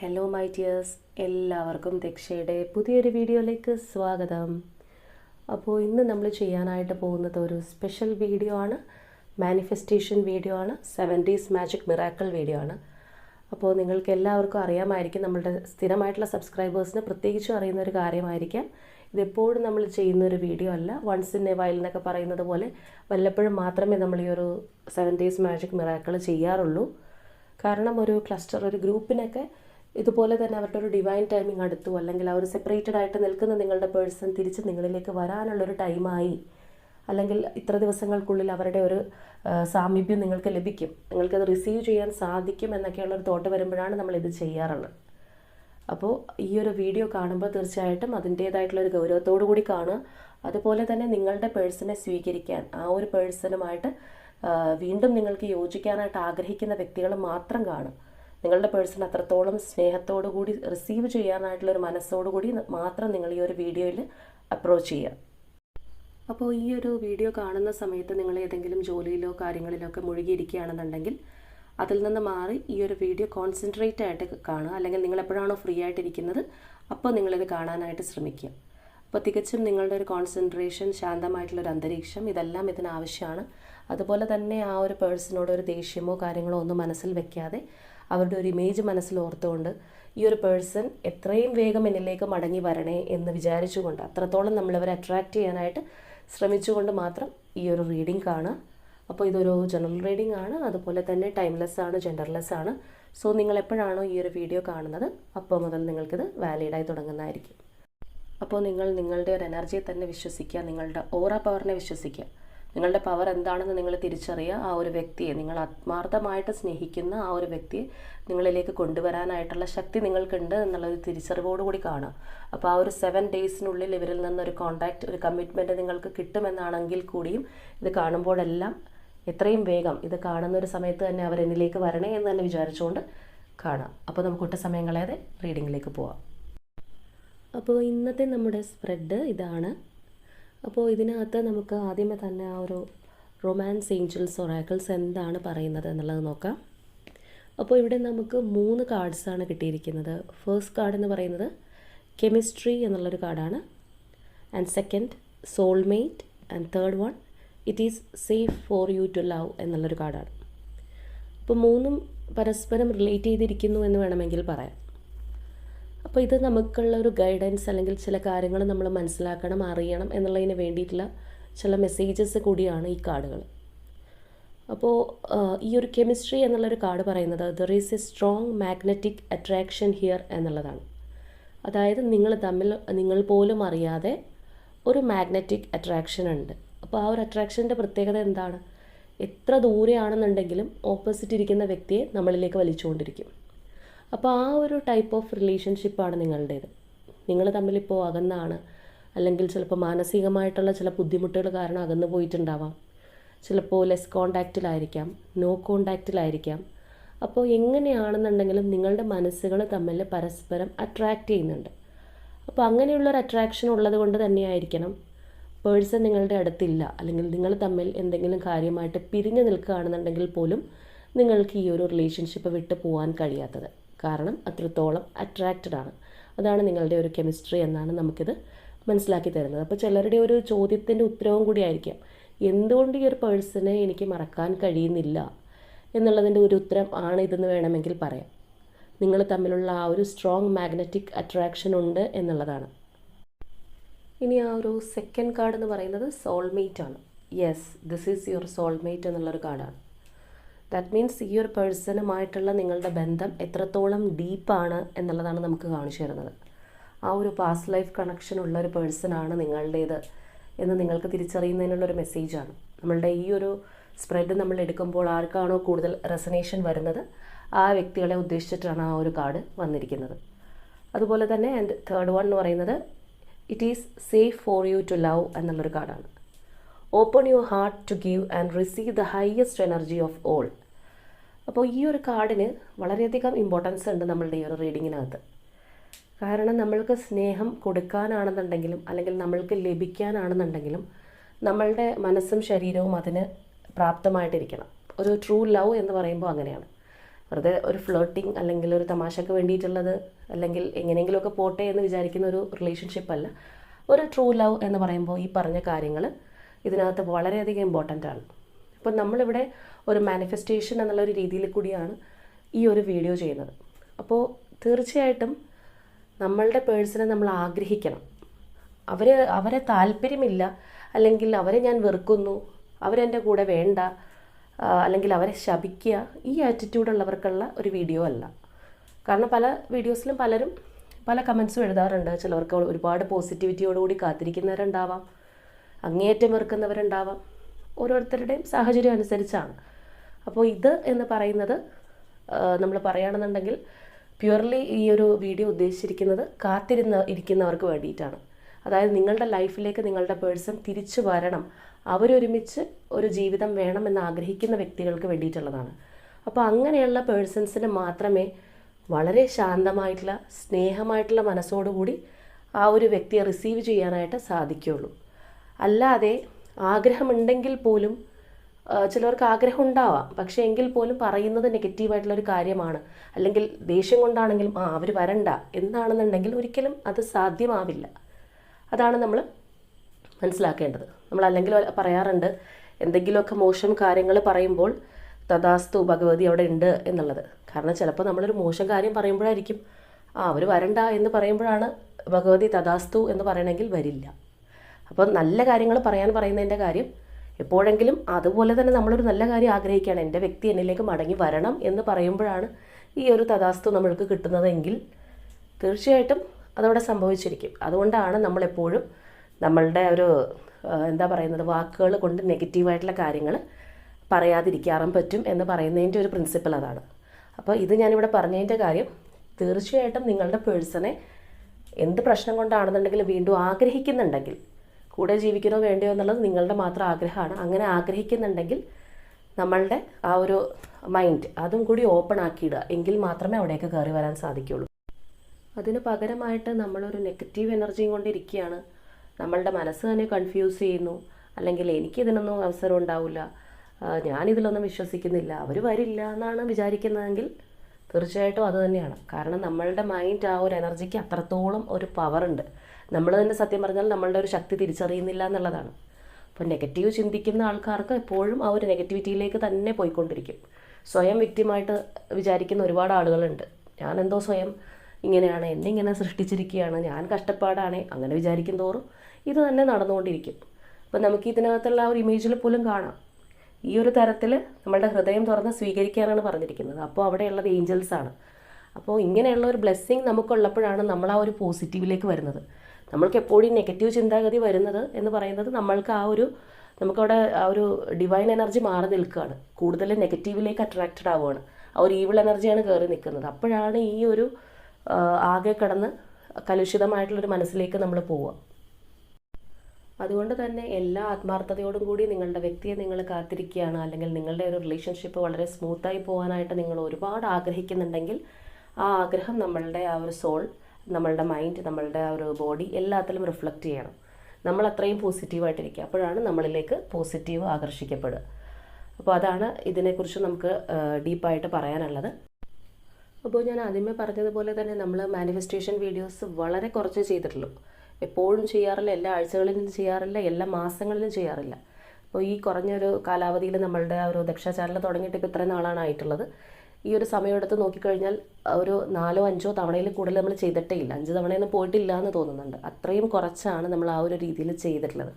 Hello my dears എല്ലാവർക്കും ദക്ഷയുടെ പുതിയൊരു വീഡിയോയിലേക്ക് സ്വാഗതം. അപ്പോൾ ഇന്ന് നമ്മൾ ചെയ്യാനായിട്ട് പോകുന്നത് ഒരു സ്പെഷ്യൽ വീഡിയോ ആണ്. മാനിഫെസ്റ്റേഷൻ വീഡിയോ ആണ്. Seven days magic miracle video ആണ്. അപ്പോൾ നിങ്ങൾക്ക് എല്ലാവർക്കും അറിയാമായിരിക്കും നമ്മളുടെ സ്ഥിരമായിട്ടുള്ള സബ്സ്ക്രൈബേഴ്സിന് പ്രത്യേകിച്ചും അറിയുന്ന ഒരു കാര്യമായിരിക്കാം. ഇതെപ്പോഴും നമ്മൾ ചെയ്യുന്ന ഒരു വീഡിയോ അല്ല. വൺസ് ഇൻ എ വൈൽ എന്നൊക്കെ പറയുന്നത് പോലെ വല്ലപ്പോഴും മാത്രമേ നമ്മൾ ഈ ഒരു സെവൻ ഡേയ്സ് മാജിക് മിറാക്കിൾ ചെയ്യാറുള്ളൂ. കാരണം ഒരു ക്ലസ്റ്റർ ഒരു ഗ്രൂപ്പിനൊക്കെ ഇതുപോലെ തന്നെ അവരുടെ ഒരു ഡിവൈൻ ടൈമിംഗ് അടുത്തു അല്ലെങ്കിൽ അവർ സെപ്പറേറ്റഡ് ആയിട്ട് നിൽക്കുന്ന നിങ്ങളുടെ പേഴ്സൺ തിരിച്ച് നിങ്ങളിലേക്ക് വരാനുള്ളൊരു ടൈമായി അല്ലെങ്കിൽ ഇത്ര ദിവസങ്ങൾക്കുള്ളിൽ അവരുടെ ഒരു സാമീപ്യം നിങ്ങൾക്ക് ലഭിക്കും. നിങ്ങൾക്കത് റിസീവ് ചെയ്യാൻ സാധിക്കും എന്നൊക്കെയുള്ളൊരു തോട്ട് വരുമ്പോഴാണ് നമ്മളിത് ചെയ്യാറുള്ളത്. അപ്പോൾ ഈ ഒരു വീഡിയോ കാണുമ്പോൾ തീർച്ചയായിട്ടും അതിന്റേതായിട്ടുള്ള ഒരു ഗൗരവത്തോടു കൂടി കാണുക. അതുപോലെ തന്നെ നിങ്ങളുടെ പേഴ്സണെ സ്വീകരിക്കാൻ ആ ഒരു പേഴ്സണുമായിട്ട് വീണ്ടും നിങ്ങൾക്ക് യോജിക്കാനായിട്ട് ആഗ്രഹിക്കുന്ന വ്യക്തികൾ മാത്രം കാണും നിങ്ങളുടെ പേഴ്സൺ അത്രത്തോളം സ്നേഹത്തോടു കൂടി റിസീവ് ചെയ്യാനായിട്ടുള്ള ഒരു മനസ്സോടു കൂടി മാത്രം നിങ്ങൾ ഈ ഒരു വീഡിയോയിൽ അപ്രോച്ച് ചെയ്യുക. അപ്പോൾ ഈ ഒരു വീഡിയോ കാണുന്ന സമയത്ത് നിങ്ങൾ ഏതെങ്കിലും ജോലിയിലോ കാര്യങ്ങളിലോ ഒക്കെ മുഴുകിയിരിക്കുകയാണെന്നുണ്ടെങ്കിൽ അതിൽ നിന്ന് മാറി ഈ ഒരു വീഡിയോ കോൺസെൻട്രേറ്റ് ആയിട്ട് കാണുക. അല്ലെങ്കിൽ നിങ്ങൾ എപ്പോഴാണോ ഫ്രീ ആയിട്ടിരിക്കുന്നത് അപ്പോൾ നിങ്ങളിത് കാണാനായിട്ട് ശ്രമിക്കുക. അപ്പോൾ തികച്ചും നിങ്ങളുടെ ഒരു കോൺസെൻട്രേഷൻ ശാന്തമായിട്ടുള്ളൊരു അന്തരീക്ഷം ഇതെല്ലാം ഇതിനാവശ്യമാണ് അതുപോലെ തന്നെ ആ ഒരു പേഴ്സണോട് ഒരു ദേഷ്യമോ കാര്യങ്ങളോ ഒന്നും മനസ്സിൽ വെക്കാതെ അവരുടെ ഒരു ഇമേജ് മനസ്സിൽ ഓർത്തുകൊണ്ട് ഈ ഒരു പേഴ്സൺ എത്രയും വേഗം എന്നിലേക്ക് മടങ്ങി വരണേ എന്ന് വിചാരിച്ചുകൊണ്ട് അത്രത്തോളം നമ്മളവരെ അട്രാക്റ്റ് ചെയ്യാനായിട്ട് ശ്രമിച്ചുകൊണ്ട് മാത്രം ഈ ഒരു റീഡിംഗ് കാണുക. അപ്പോൾ ഇതൊരു ജനറൽ റീഡിംഗ് ആണ്. അതുപോലെ തന്നെ ടൈംലെസ് ആണ് ജെൻഡർലെസ് ആണ്. സോ നിങ്ങൾ എപ്പോഴാണോ ഈ ഒരു വീഡിയോ കാണുന്നത് അപ്പോൾ മുതൽ നിങ്ങൾക്കിത് വാലിഡായി തുടങ്ങുന്നതായിരിക്കും. അപ്പോൾ നിങ്ങൾ നിങ്ങളുടെ ഒരു എനർജിയെ തന്നെ വിശ്വസിക്കുക നിങ്ങളുടെ ഓറ പവറിനെ വിശ്വസിക്കുക. നിങ്ങളുടെ പവർ എന്താണെന്ന് നിങ്ങൾ തിരിച്ചറിയുക. ആ ഒരു വ്യക്തിയെ നിങ്ങൾ ആത്മാർത്ഥമായിട്ട് സ്നേഹിക്കുന്ന ആ ഒരു വ്യക്തിയെ നിങ്ങളിലേക്ക് കൊണ്ടുവരാനായിട്ടുള്ള ശക്തി നിങ്ങൾക്കുണ്ട് എന്നുള്ളൊരു തിരിച്ചറിവോടുകൂടി കാണുക. അപ്പോൾ ആ ഒരു സെവൻ ഡേയ്സിനുള്ളിൽ ഇവരിൽ നിന്നൊരു കോണ്ടാക്റ്റ് ഒരു കമ്മിറ്റ്മെന്റ് നിങ്ങൾക്ക് കിട്ടുമെന്നാണെങ്കിൽ കൂടിയും ഇത് കാണുമ്പോഴെല്ലാം എത്രയും വേഗം ഇത് കാണുന്ന ഒരു സമയത്ത് തന്നെ അവർ എന്നിലേക്ക് വരണേ എന്ന് തന്നെ വിചാരിച്ചുകൊണ്ട് കാണാം. അപ്പോൾ നമുക്ക് ഒട്ടും സമയം കളയാതെ റീഡിങ്ങിലേക്ക് പോവാം. അപ്പോൾ ഇന്നത്തെ നമ്മുടെ സ്പ്രെഡ് ഇതാണ് അപ്പോൾ ഇതിനകത്ത് നമുക്ക് ആദ്യമേ തന്നെ ആ ഒരു റൊമാൻസ് ഏഞ്ചൽസ് ഒറാക്കിൾസ് എന്താണ് പറയുന്നത് എന്നുള്ളത് നോക്കാം. അപ്പോൾ ഇവിടെ നമുക്ക് മൂന്ന് കാർഡ്സാണ് കിട്ടിയിരിക്കുന്നത്. ഫേസ്റ്റ് കാർഡ് എന്ന് പറയുന്നത് കെമിസ്ട്രി എന്നുള്ളൊരു കാർഡാണ് and second soulmate and third one it is safe for you to love എന്നുള്ളൊരു കാർഡാണ് അപ്പോൾ മൂന്നും പരസ്പരം റിലേറ്റ് ചെയ്തിരിക്കുന്നു എന്ന് വേണമെങ്കിൽ പറയാം. അപ്പോൾ ഇത് നമുക്കുള്ള ഒരു ഗൈഡൻസ് അല്ലെങ്കിൽ ചില കാര്യങ്ങൾ നമ്മൾ മനസ്സിലാക്കണം അറിയണം എന്നുള്ളതിന് വേണ്ടിയിട്ടുള്ള ചില മെസ്സേജസ് കൂടിയാണ് ഈ കാർഡുകൾ. അപ്പോൾ ഈ ഒരു കെമിസ്ട്രി എന്നുള്ളൊരു കാർഡ് പറയുന്നത് there is a strong magnetic attraction here എന്നുള്ളതാണ്. അതായത് നിങ്ങൾ തമ്മിൽ നിങ്ങൾ പോലും അറിയാതെ ഒരു മാഗ്നറ്റിക് അട്രാക്ഷൻ ഉണ്ട്. അപ്പോൾ ആ ഒരു അട്രാക്ഷന്റെ പ്രത്യേകത എന്താണ്? എത്ര ദൂരെയാണെന്നുണ്ടെങ്കിലും ഓപ്പോസിറ്റ് ഇരിക്കുന്ന വ്യക്തിയെ നമ്മളിലേക്ക് വലിച്ചുകൊണ്ടിരിക്കും. അപ്പോൾ ആ ഒരു ടൈപ്പ് ഓഫ് റിലേഷൻഷിപ്പാണ് നിങ്ങളുടേത്. നിങ്ങൾ തമ്മിലിപ്പോൾ അകന്നാണ് അല്ലെങ്കിൽ ചിലപ്പോൾ മാനസികമായിട്ടുള്ള ചില ബുദ്ധിമുട്ടുകൾ കാരണം അകന്നു പോയിട്ടുണ്ടാവാം. ചിലപ്പോൾ ലെസ് കോണ്ടാക്റ്റിലായിരിക്കാം നോ കോണ്ടാക്റ്റിലായിരിക്കാം അപ്പോൾ എങ്ങനെയാണെന്നുണ്ടെങ്കിലും നിങ്ങളുടെ മനസ്സുകൾ തമ്മിൽ പരസ്പരം അട്രാക്റ്റ് ചെയ്യുന്നുണ്ട്. അപ്പോൾ അങ്ങനെയുള്ളൊരു അട്രാക്ഷൻ ഉള്ളത് കൊണ്ട് തന്നെയായിരിക്കണം പേഴ്സൺ നിങ്ങളുടെ അടുത്തില്ല അല്ലെങ്കിൽ നിങ്ങൾ തമ്മിൽ എന്തെങ്കിലും കാര്യമായിട്ട് പിരിഞ്ഞു നിൽക്കുകയാണെന്നുണ്ടെങ്കിൽ പോലും നിങ്ങൾക്ക് ഈ ഒരു റിലേഷൻഷിപ്പ് വിട്ടു പോകാൻ കഴിയാത്തത്. കാരണം അത്രത്തോളം അട്രാക്റ്റഡ് ആണ്. അതാണ് നിങ്ങളുടെ ഒരു കെമിസ്ട്രി എന്നാണ് നമുക്കിത് മനസ്സിലാക്കി തരുന്നത്. അപ്പോൾ ചിലരുടെ ഒരു ചോദ്യത്തിന്റെ ഉത്തരവും കൂടി ആയിരിക്കാം. എന്തുകൊണ്ട് ഈ ഒരു പേഴ്സണെ എനിക്ക് മറക്കാൻ കഴിയുന്നില്ല എന്നുള്ളതിന്റെ ഒരു ഉത്തരം ആണ് ഇതെന്ന് വേണമെങ്കിൽ പറയാം. നിങ്ങൾ തമ്മിലുള്ള ആ ഒരു സ്ട്രോങ് മാഗ്നറ്റിക് അട്രാക്ഷൻ ഉണ്ട് എന്നുള്ളതാണ്. ഇനി ആ ഒരു സെക്കൻഡ് കാർഡ് എന്ന് പറയുന്നത് സോൾമേറ്റ് ആണ്. Yes this is your soulmate എന്നുള്ളൊരു കാർഡാണ് ദാറ്റ് മീൻസ് ഈ ഒരു പേഴ്സണുമായിട്ടുള്ള നിങ്ങളുടെ ബന്ധം എത്രത്തോളം ഡീപ്പാണ് എന്നുള്ളതാണ് നമുക്ക് കാണിച്ചു തരുന്നത്. ആ ഒരു പാസ്റ്റ് ലൈഫ് കണക്ഷൻ ഉള്ള ഒരു പേഴ്സണാണ് നിങ്ങളുടേത് എന്ന് നിങ്ങൾക്ക് തിരിച്ചറിയുന്നതിനുള്ളൊരു മെസ്സേജാണ് നമ്മളുടെ ഈ ഒരു സ്പ്രെഡ് നമ്മൾ എടുക്കുമ്പോൾ ആർക്കാണോ കൂടുതൽ റെസനേഷൻ വരുന്നത്? ആ വ്യക്തികളെ ഉദ്ദേശിച്ചിട്ടാണ് ആ ഒരു കാർഡ് വന്നിരിക്കുന്നത്. അതുപോലെ തന്നെ ആൻഡ് തേർഡ് വൺ എന്ന് പറയുന്നത് it is safe for you to love എന്നുള്ളൊരു കാർഡാണ് open your heart to give and receive the highest energy of all അപ്പോൾ ഈ ഒരു കാർഡിന് വളരെയധികം ഇമ്പോർട്ടൻസ് ഉണ്ട് നമ്മളുടെ ഈ ഒരു റീഡിങ്ങിനകത്ത് കാരണം നമ്മൾക്ക് സ്നേഹം കൊടുക്കാനാണെന്നുണ്ടെങ്കിലും അല്ലെങ്കിൽ നമ്മൾക്ക് ലഭിക്കാനാണെന്നുണ്ടെങ്കിലും നമ്മളുടെ മനസ്സും ശരീരവും അതിന് പ്രാപ്തമായിട്ടിരിക്കണം. ഒരു ട്രൂ ലവ് എന്ന് പറയുമ്പോൾ അങ്ങനെയാണ്. വെറുതെ ഒരു ഫ്ലോട്ടിങ് അല്ലെങ്കിൽ ഒരു തമാശക്ക് വേണ്ടിയിട്ടുള്ളത് അല്ലെങ്കിൽ എങ്ങനെയെങ്കിലുമൊക്കെ പോട്ടെ എന്ന് വിചാരിക്കുന്ന ഒരു റിലേഷൻഷിപ്പ് അല്ല. ഒരു ട്രൂ ലവ് എന്ന് പറയുമ്പോൾ ഈ പറഞ്ഞ കാര്യങ്ങൾ ഇതിനകത്ത് വളരെയധികം ഇമ്പോർട്ടന്റ് ആണ്. അപ്പോൾ നമ്മളിവിടെ ഒരു മാനിഫെസ്റ്റേഷൻ എന്നുള്ള ഒരു രീതിയിൽ കൂടിയാണ് ഈ ഒരു വീഡിയോ ചെയ്യുന്നത്. അപ്പോൾ തീർച്ചയായിട്ടും നമ്മളുടെ പേഴ്സണെ നമ്മൾ ആഗ്രഹിക്കണം. അവർ അവരെ താല്പര്യമില്ല അല്ലെങ്കിൽ അവരെ ഞാൻ വെറുക്കുന്നു അവരെന്റെ കൂടെ വേണ്ട അല്ലെങ്കിൽ അവരെ ശപിക്കുക ഈ ആറ്റിറ്റ്യൂഡുള്ളവർക്കുള്ള ഒരു വീഡിയോ അല്ല. കാരണം പല വീഡിയോസിലും പലരും പല കമൻസും എഴുതാറുണ്ട്. ചിലവർക്ക് ഒരുപാട് പോസിറ്റിവിറ്റിയോടുകൂടി കാത്തിരിക്കുന്നവരുണ്ടാവാം. അങ്ങേയറ്റം വെറുക്കുന്നവരുണ്ടാവാം. ഓരോരുത്തരുടെയും സാഹചര്യം അനുസരിച്ചാണ്. അപ്പോൾ ഇത് എന്ന് പറയുന്നത് നമ്മൾ പറയുകയാണെന്നുണ്ടെങ്കിൽ പ്യുവർലി ഈ ഒരു വീഡിയോ ഉദ്ദേശിച്ചിരിക്കുന്നത് കാത്തിരുന്ന ഇരിക്കുന്നവർക്ക് വേണ്ടിയിട്ടാണ്. അതായത് നിങ്ങളുടെ ലൈഫിലേക്ക് നിങ്ങളുടെ പേഴ്സൺ തിരിച്ചു വരണം. അവരൊരുമിച്ച് ഒരു ജീവിതം വേണമെന്ന് ആഗ്രഹിക്കുന്ന വ്യക്തികൾക്ക് വേണ്ടിയിട്ടുള്ളതാണ്. അപ്പോൾ അങ്ങനെയുള്ള പേഴ്സൺസിന് മാത്രമേ വളരെ ശാന്തമായിട്ടുള്ള സ്നേഹമായിട്ടുള്ള മനസ്സോടുകൂടി ആ ഒരു വ്യക്തിയെ റിസീവ് ചെയ്യാനായിട്ട് സാധിക്കുകയുള്ളൂ. അല്ലാതെ ആഗ്രഹമുണ്ടെങ്കിൽ പോലും ചിലവർക്ക് ആഗ്രഹം ഉണ്ടാവാം പക്ഷേ എങ്കിൽ പോലും പറയുന്നത് നെഗറ്റീവായിട്ടുള്ളൊരു കാര്യമാണ്. അല്ലെങ്കിൽ ദേഷ്യം കൊണ്ടാണെങ്കിലും ആ അവർ വരണ്ട എന്നാണെന്നുണ്ടെങ്കിൽ ഒരിക്കലും അത് സാധ്യമാവില്ല. അതാണ് നമ്മൾ മനസ്സിലാക്കേണ്ടത്. നമ്മൾ അല്ലെങ്കിൽ പറയാറുണ്ട് എന്തെങ്കിലുമൊക്കെ മോശം കാര്യങ്ങൾ പറയുമ്പോൾ തഥാസ്തു ഭഗവതി അവിടെ ഉണ്ട് എന്നുള്ളത്. കാരണം ചിലപ്പോൾ നമ്മളൊരു മോശം കാര്യം പറയുമ്പോഴായിരിക്കും ആ അവർ വരണ്ട എന്ന് പറയുമ്പോഴാണ് ഭഗവതി തഥാസ്തു എന്ന് പറയണമെങ്കിൽ വരില്ല. അപ്പോൾ നല്ല കാര്യങ്ങൾ പറയാൻ പറയുന്നതിന്റെ കാര്യം എപ്പോഴെങ്കിലും അതുപോലെ തന്നെ നമ്മളൊരു നല്ല കാര്യം ആഗ്രഹിക്കുകയാണ്. എന്റെ വ്യക്തി എന്നിലേക്ക് മടങ്ങി വരണം എന്ന് പറയുമ്പോഴാണ് ഈ ഒരു തഥാസ്തു നമ്മൾക്ക് കിട്ടുന്നതെങ്കിൽ തീർച്ചയായിട്ടും അതവിടെ സംഭവിച്ചിരിക്കും. അതുകൊണ്ടാണ് നമ്മളെപ്പോഴും നമ്മളുടെ ഒരു എന്താ പറയുന്നത് വാക്കുകൾ കൊണ്ട് നെഗറ്റീവായിട്ടുള്ള കാര്യങ്ങൾ പറയാതിരിക്കാറും പറ്റും എന്ന് പറയുന്നതിന്റെ ഒരു പ്രിൻസിപ്പിൾ അതാണ്. അപ്പോൾ ഇത് ഞാനിവിടെ പറഞ്ഞതിന്റെ കാര്യം തീർച്ചയായിട്ടും നിങ്ങളുടെ പേഴ്സണെ എന്ത് പ്രശ്നം കൊണ്ടാണെന്നുണ്ടെങ്കിലും വീണ്ടും ആഗ്രഹിക്കുന്നുണ്ടെങ്കിൽ കൂടെ ജീവിക്കണോ വേണ്ടയോ എന്നുള്ളത് നിങ്ങളുടെ മാത്രം ആഗ്രഹമാണ്. അങ്ങനെ ആഗ്രഹിക്കുന്നുണ്ടെങ്കിൽ നമ്മളുടെ ആ ഒരു മൈൻഡ് അതും കൂടി ഓപ്പൺ ആക്കിയിടുക. എങ്കിൽ മാത്രമേ അവിടേക്ക് കയറി വരാൻ സാധിക്കുള്ളൂ അതിന് പകരമായിട്ട് നമ്മളൊരു നെഗറ്റീവ് എനർജിയും കൊണ്ടിരിക്കുകയാണ് നമ്മളുടെ മനസ്സ് തന്നെ കൺഫ്യൂസ് ചെയ്യുന്നു. അല്ലെങ്കിൽ എനിക്കിതിനൊന്നും അവസരം ഉണ്ടാവില്ല. ഞാനിതിലൊന്നും വിശ്വസിക്കുന്നില്ല. അവർ വരില്ല എന്നാണ് വിചാരിക്കുന്നതെങ്കിൽ തീർച്ചയായിട്ടും അത് തന്നെയാണ്. കാരണം നമ്മളുടെ മൈൻഡ് ആ ഒരു എനർജിക്ക് അത്രത്തോളം ഒരു പവറുണ്ട് നമ്മൾ തന്നെ സത്യം പറഞ്ഞാൽ നമ്മളുടെ ഒരു ശക്തി തിരിച്ചറിയുന്നില്ല എന്നുള്ളതാണ്. അപ്പോൾ നെഗറ്റീവ് ചിന്തിക്കുന്ന ആൾക്കാർക്ക് എപ്പോഴും ആ ഒരു നെഗറ്റിവിറ്റിയിലേക്ക് തന്നെ പോയിക്കൊണ്ടിരിക്കും. സ്വയം വ്യക്തിമായിട്ട് വിചാരിക്കുന്ന ഒരുപാട് ആളുകളുണ്ട്. ഞാൻ എന്തോ സ്വയം ഇങ്ങനെയാണ് എന്നെ ഇങ്ങനെ സൃഷ്ടിച്ചിരിക്കുകയാണ് ഞാൻ കഷ്ടപ്പാടാണ് അങ്ങനെ വിചാരിക്കും തോറും ഇത് തന്നെ നടന്നുകൊണ്ടിരിക്കും. അപ്പം നമുക്ക് ഇതിനകത്തുള്ള ആ ഒരു ഇമേജിൽ പോലും കാണാം. ഈ ഒരു തരത്തിൽ നമ്മളുടെ ഹൃദയം തുറന്ന് സ്വീകരിക്കാനാണ് പറഞ്ഞിരിക്കുന്നത്. അപ്പോൾ അവിടെയുള്ളത് ഏഞ്ചൽസാണ് അപ്പോൾ ഇങ്ങനെയുള്ള ഒരു ബ്ലെസ്സിങ് നമുക്കുള്ളപ്പോഴാണ് നമ്മൾ ആ ഒരു പോസിറ്റീവിലേക്ക് വരുന്നത്. നമ്മൾക്ക് എപ്പോഴും നെഗറ്റീവ് ചിന്താഗതി വരുന്നത് എന്ന് പറയുന്നത് നമ്മൾക്ക് ആ ഒരു നമുക്കവിടെ ആ ഒരു ഡിവൈൻ എനർജി മാറി നിൽക്കുകയാണ്. കൂടുതൽ നെഗറ്റീവിലേക്ക് അട്രാക്റ്റഡ് ആവുകയാണ്. ആ ഒരു ഈവിൾ എനർജിയാണ് കയറി നിൽക്കുന്നത്. അപ്പോഴാണ് ഈ ഒരു ആകെ കടന്ന് കലുഷിതമായിട്ടുള്ളൊരു മനസ്സിലേക്ക് നമ്മൾ പോവുക. അതുകൊണ്ട് തന്നെ എല്ലാ ആത്മാർത്ഥതയോടും കൂടി നിങ്ങളുടെ വ്യക്തിയെ നിങ്ങൾ കാത്തിരിക്കുകയാണ്. അല്ലെങ്കിൽ നിങ്ങളുടെ ഒരു റിലേഷൻഷിപ്പ് വളരെ സ്മൂത്തായി പോകാനായിട്ട് നിങ്ങൾ ഒരുപാട് ആഗ്രഹിക്കുന്നുണ്ടെങ്കിൽ ആ ആഗ്രഹം നമ്മളുടെ ആ ഒരു സോൾ നമ്മളുടെ മൈൻഡ് നമ്മളുടെ ഒരു ബോഡി എല്ലാത്തിലും റിഫ്ലക്റ്റ് ചെയ്യണം. നമ്മൾ അത്രയും പോസിറ്റീവായിട്ടിരിക്കുക അപ്പോഴാണ് നമ്മളിലേക്ക് പോസിറ്റീവ് ആകർഷിക്കപ്പെടുക. അപ്പോൾ അതാണ് ഇതിനെക്കുറിച്ച് നമുക്ക് ഡീപ്പായിട്ട് പറയാനുള്ളത്. അപ്പോൾ ഞാൻ ആദ്യമേ പറഞ്ഞതുപോലെ തന്നെ നമ്മൾ മാനിഫെസ്റ്റേഷൻ വീഡിയോസ് വളരെ കുറച്ച് ചെയ്തിട്ടുള്ളൂ. എപ്പോഴും ചെയ്യാറില്ല എല്ലാ ആഴ്ചകളിലും ചെയ്യാറില്ല എല്ലാ മാസങ്ങളിലും ചെയ്യാറില്ല. അപ്പോൾ ഈ കുറഞ്ഞൊരു കാലാവധിയിൽ നമ്മളുടെ ഒരു ദക്ഷ ചാനൽ തുടങ്ങിയിട്ട് ഇപ്പോൾ ഇത്രയും നാളാണ് ആയിട്ടുള്ളത്. ഈ ഒരു സമയമെടുത്ത് നോക്കിക്കഴിഞ്ഞാൽ ഒരു നാലോ അഞ്ചോ തവണയിൽ കൂടുതൽ നമ്മൾ ചെയ്തിട്ടേ ഇല്ല അഞ്ച് തവണയൊന്നും പോയിട്ടില്ല എന്ന് തോന്നുന്നുണ്ട്. അത്രയും കുറച്ചാണ് നമ്മൾ ആ ഒരു രീതിയിൽ ചെയ്തിട്ടുള്ളത്.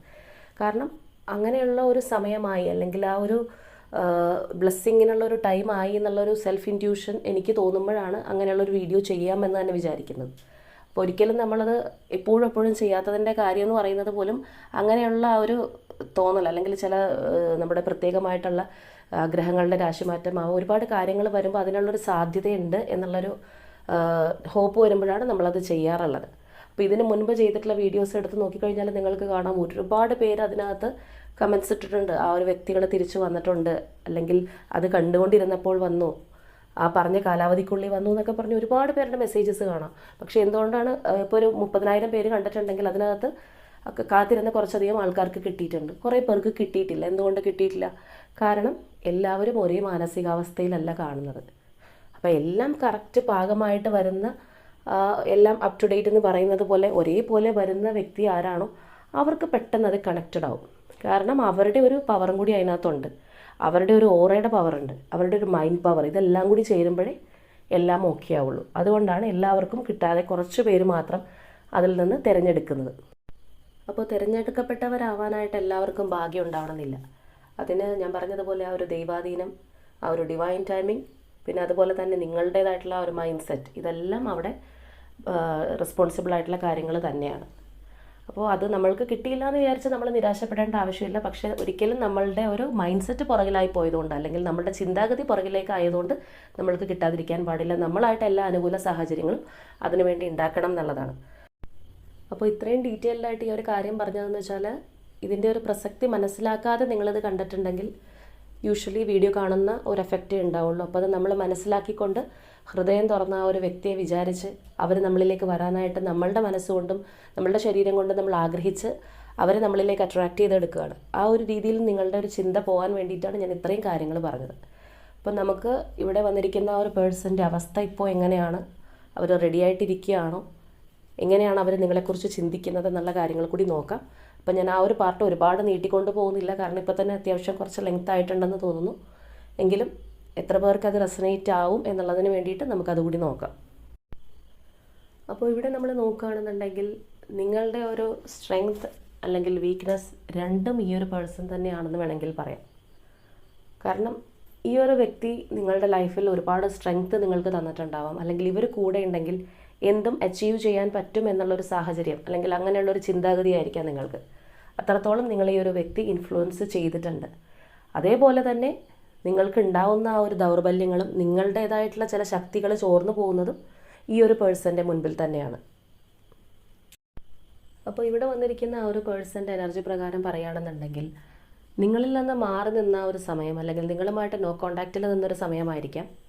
കാരണം അങ്ങനെയുള്ള ഒരു സമയമായി അല്ലെങ്കിൽ ആ ഒരു ബ്ലെസ്സിങ്ങിനുള്ള ഒരു ടൈം ആയി എന്നുള്ളൊരു സെൽഫ് ഇൻഡ്യൂഷൻ എനിക്ക് തോന്നുമ്പോഴാണ് അങ്ങനെയുള്ള ഒരു വീഡിയോ ചെയ്യാമെന്ന് തന്നെ വിചാരിക്കുന്നത്. അപ്പോൾ ഒരിക്കലും നമ്മളത് എപ്പോഴും എപ്പോഴും ചെയ്യാത്തതിന്റെ കാര്യം എന്ന് പറയുന്നത് പോലും അങ്ങനെയുള്ള ആ ഒരു തോന്നൽ അല്ലെങ്കിൽ ചില നമ്മുടെ പ്രത്യേകമായിട്ടുള്ള ഗ്രഹങ്ങളുടെ രാശിമാറ്റമാവും ഒരുപാട് കാര്യങ്ങൾ വരുമ്പോൾ അതിനുള്ളൊരു സാധ്യതയുണ്ട് എന്നുള്ളൊരു ഹോപ്പ് വരുമ്പോഴാണ് നമ്മളത് ചെയ്യാറുള്ളത്. അപ്പോൾ ഇതിന് മുൻപ് ചെയ്തിട്ടുള്ള വീഡിയോസ് എടുത്ത് നോക്കിക്കഴിഞ്ഞാൽ നിങ്ങൾക്ക് കാണാം. ഒരുപാട് പേര് അതിനകത്ത് കമൻസ് ഇട്ടിട്ടുണ്ട്. ആ ഒരു വ്യക്തികൾ തിരിച്ചു വന്നിട്ടുണ്ട്. അല്ലെങ്കിൽ അത് കണ്ടുകൊണ്ടിരുന്നപ്പോൾ വന്നു. ആ പറഞ്ഞ കാലാവധിക്കുള്ളിൽ വന്നു എന്നൊക്കെ പറഞ്ഞ് ഒരുപാട് പേരുടെ മെസ്സേജസ് കാണാം. പക്ഷേ എന്തുകൊണ്ടാണ് ഇപ്പോൾ ഒരു മുപ്പതിനായിരം പേര് കണ്ടിട്ടുണ്ടെങ്കിൽ അതിനകത്ത് കാത്തിരുന്ന കുറച്ചധികം ആൾക്കാർക്ക് കിട്ടിയിട്ടുണ്ട്. കുറേ പേർക്ക് കിട്ടിയിട്ടില്ല. എന്തുകൊണ്ട് കിട്ടിയിട്ടില്ല? കാരണം എല്ലാവരും ഒരേ മാനസികാവസ്ഥയിലല്ല കാണുന്നത്. അപ്പോൾ എല്ലാം കറക്റ്റ് പാകമായിട്ട് വരുന്ന എല്ലാം അപ് ടു ഡേറ്റ് എന്ന് പറയുന്നത് പോലെ ഒരേപോലെ വരുന്ന വ്യക്തി ആരാണോ അവർക്ക് പെട്ടെന്ന് അത് കണക്റ്റഡ് ആവും. കാരണം അവരുടെ ഒരു പവറും കൂടി അതിനകത്തുണ്ട്. അവരുടെ ഒരു ഓറയുടെ പവറുണ്ട് അവരുടെ ഒരു മൈൻഡ് പവർ ഇതെല്ലാം കൂടി ചേരുമ്പോഴേ എല്ലാം ഓക്കെ ആവുള്ളൂ. അതുകൊണ്ടാണ് എല്ലാവർക്കും കിട്ടാതെ കുറച്ച് പേര് മാത്രം അതിൽ നിന്ന് തിരഞ്ഞെടുക്കുന്നത്. അപ്പോൾ തിരഞ്ഞെടുക്കപ്പെട്ടവരാവാനായിട്ട് എല്ലാവർക്കും ഭാഗ്യം ഉണ്ടാവണമെന്നില്ല. അതിന് ഞാൻ പറഞ്ഞതുപോലെ ആ ഒരു ദൈവാധീനം ആ ഒരു ഡിവൈൻ ടൈമിംഗ് പിന്നെ അതുപോലെ തന്നെ നിങ്ങളുടേതായിട്ടുള്ള ഒരു മൈൻഡ് സെറ്റ് ഇതെല്ലാം അവിടെ റെസ്പോൺസിബിൾ ആയിട്ടുള്ള കാര്യങ്ങൾ തന്നെയാണ്. അപ്പോൾ അത് നമ്മൾക്ക് കിട്ടിയില്ല എന്ന് വിചാരിച്ച് നമ്മൾ നിരാശപ്പെടേണ്ട ആവശ്യമില്ല. പക്ഷേ ഒരിക്കലും നമ്മളുടെ ഒരു മൈൻഡ് സെറ്റ് പുറകിലായി പോയതുകൊണ്ട് അല്ലെങ്കിൽ നമ്മുടെ ചിന്താഗതി പുറകിലേക്ക് ആയതുകൊണ്ട് നമ്മൾക്ക് കിട്ടാതിരിക്കാൻ പാടില്ല. നമ്മളായിട്ട് എല്ലാ അനുകൂല സാഹചര്യങ്ങളും അതിനുവേണ്ടി ഉണ്ടാക്കണം എന്നുള്ളതാണ്. അപ്പോൾ ഇത്രയും ഡീറ്റെയിൽഡായിട്ട് ഈ ഒരു കാര്യം പറഞ്ഞതെന്ന് വെച്ചാൽ ഇതിന്റെ ഒരു പ്രസക്തി മനസ്സിലാക്കാതെ നിങ്ങളിത് കണ്ടിട്ടുണ്ടെങ്കിൽ യൂഷ്വലി വീഡിയോ കാണുന്ന ഒരു എഫക്റ്റേ ഉണ്ടാവുള്ളൂ. അപ്പോൾ അത് നമ്മൾ മനസ്സിലാക്കിക്കൊണ്ട് ഹൃദയം തുറന്ന ആ ഒരു വ്യക്തിയെ വിചാരിച്ച് അവർ നമ്മളിലേക്ക് വരാനായിട്ട് നമ്മളുടെ മനസ്സുകൊണ്ടും നമ്മളുടെ ശരീരം കൊണ്ടും നമ്മൾ ആഗ്രഹിച്ച് അവരെ നമ്മളിലേക്ക് അട്രാക്റ്റ് ചെയ്തെടുക്കുകയാണ്. ആ ഒരു രീതിയിൽ നിങ്ങളുടെ ഒരു ചിന്ത പോകാൻ വേണ്ടിയിട്ടാണ് ഞാൻ ഇത്രയും കാര്യങ്ങൾ പറഞ്ഞത്. അപ്പം നമുക്ക് ഇവിടെ വന്നിരിക്കുന്ന ആ ഒരു പേഴ്സന്റെ അവസ്ഥ ഇപ്പോൾ എങ്ങനെയാണ്? അവർ റെഡി ആയിട്ടിരിക്കുകയാണോ? എങ്ങനെയാണ് അവർ നിങ്ങളെക്കുറിച്ച് ചിന്തിക്കുന്നത് എന്നുള്ള കാര്യങ്ങൾ കൂടി നോക്കാം. അപ്പം ഞാൻ ആ ഒരു പാർട്ട് ഒരുപാട് നീട്ടിക്കൊണ്ട് പോകുന്നില്ല. കാരണം ഇപ്പോൾ തന്നെ അത്യാവശ്യം കുറച്ച് ലെങ്ത് ആയിട്ടുണ്ടെന്ന് തോന്നുന്നു. എങ്കിലും എത്ര പേർക്ക് അത് റെസനേറ്റ് ആവും എന്നുള്ളതിന് വേണ്ടിയിട്ട് നമുക്കതുകൂടി നോക്കാം. അപ്പോൾ ഇവിടെ നമ്മൾ നോക്കുകയാണെന്നുണ്ടെങ്കിൽ നിങ്ങളുടെ ഒരു സ്ട്രെങ്ത് അല്ലെങ്കിൽ വീക്ക്നെസ് രണ്ടും ഈ ഒരു പേഴ്സൺ തന്നെയാണെന്ന് വേണമെങ്കിൽ പറയാം. കാരണം ഈ ഒരു വ്യക്തി നിങ്ങളുടെ ലൈഫിൽ ഒരുപാട് സ്ട്രെങ്ത് നിങ്ങൾക്ക് തന്നിട്ടുണ്ടാവാം. അല്ലെങ്കിൽ ഇവർ കൂടെ ഉണ്ടെങ്കിൽ എന്തും അച്ചീവ് ചെയ്യാൻ പറ്റും എന്നുള്ളൊരു സാഹചര്യം അല്ലെങ്കിൽ അങ്ങനെയുള്ളൊരു ചിന്താഗതിയായിരിക്കാം നിങ്ങൾക്ക്. അത്രത്തോളം നിങ്ങൾ ഈ ഒരു വ്യക്തി ഇൻഫ്ലുവൻസ് ചെയ്തിട്ടുണ്ട്. അതേപോലെ തന്നെ നിങ്ങൾക്ക് ഉണ്ടാവുന്ന ആ ഒരു ദൗർബല്യങ്ങളും നിങ്ങളുടേതായിട്ടുള്ള ചില ശക്തികൾ ചോർന്നു പോകുന്നതും ഈ ഒരു പേഴ്സന്റെ മുൻപിൽ തന്നെയാണ്. അപ്പോൾ ഇവിടെ വന്നിരിക്കുന്ന ആ ഒരു പേഴ്സന്റെ എനർജി പ്രകാരം പറയുകയാണെന്നുണ്ടെങ്കിൽ നിങ്ങളിൽ നിന്ന് മാറി നിന്ന ഒരു സമയം അല്ലെങ്കിൽ നിങ്ങളുമായിട്ട് നോ കോണ്ടാക്റ്റിൽ നിന്നൊരു സമയമായിരിക്കാം.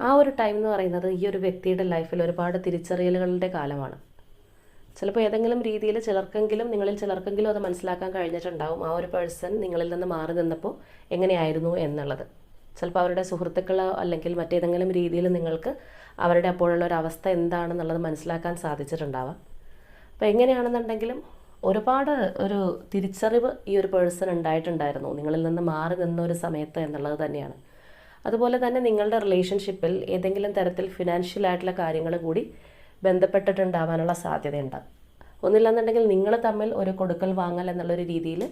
ആ ഒരു ടൈം എന്ന് പറയുന്നത് ഈ ഒരു വ്യക്തിയുടെ ലൈഫിൽ ഒരുപാട് തിരിച്ചറിയലുകളുടെ കാലമാണ്. ചിലപ്പോൾ ഏതെങ്കിലും രീതിയിൽ ചിലർക്കെങ്കിലും നിങ്ങളിൽ ചിലർക്കെങ്കിലും അത് മനസ്സിലാക്കാൻ കഴിഞ്ഞിട്ടുണ്ടാവും. ആ ഒരു പേഴ്സൺ നിങ്ങളിൽ നിന്ന് മാറി നിന്നപ്പോൾ എങ്ങനെയായിരുന്നു എന്നുള്ളത്. ചിലപ്പോൾ അവരുടെ സുഹൃത്തുക്കളോ അല്ലെങ്കിൽ മറ്റേതെങ്കിലും രീതിയിൽ നിങ്ങൾക്ക് അവരുടെ അപ്പോഴുള്ള ഒരു അവസ്ഥ എന്താണെന്നുള്ളത് മനസ്സിലാക്കാൻ സാധിച്ചിട്ടുണ്ടാവാം. അപ്പോൾ എങ്ങനെയാണെന്നുണ്ടെങ്കിലും ഒരുപാട് ഒരു തിരിച്ചറിവ് ഈ ഒരു പേഴ്സൺ ഉണ്ടായിട്ടുണ്ടായിരുന്നു. നിങ്ങളിൽ നിന്ന് മാറി നിന്ന ഒരു സമയത്ത് എന്നുള്ളത് തന്നെയാണ്. അതുപോലെ തന്നെ നിങ്ങളുടെ റിലേഷൻഷിപ്പിൽ ഏതെങ്കിലും തരത്തിൽ ഫിനാൻഷ്യൽ ആയിട്ടുള്ള കാര്യങ്ങൾ കൂടി ബന്ധപ്പെട്ടിട്ടുണ്ടാവാനുള്ള സാധ്യതയുണ്ട്. ഒന്നില്ലെന്നുണ്ടെങ്കിൽ നിങ്ങൾ തമ്മിൽ ഒരു കൊടുക്കൽ വാങ്ങൽ എന്നുള്ളൊരു രീതിയിൽ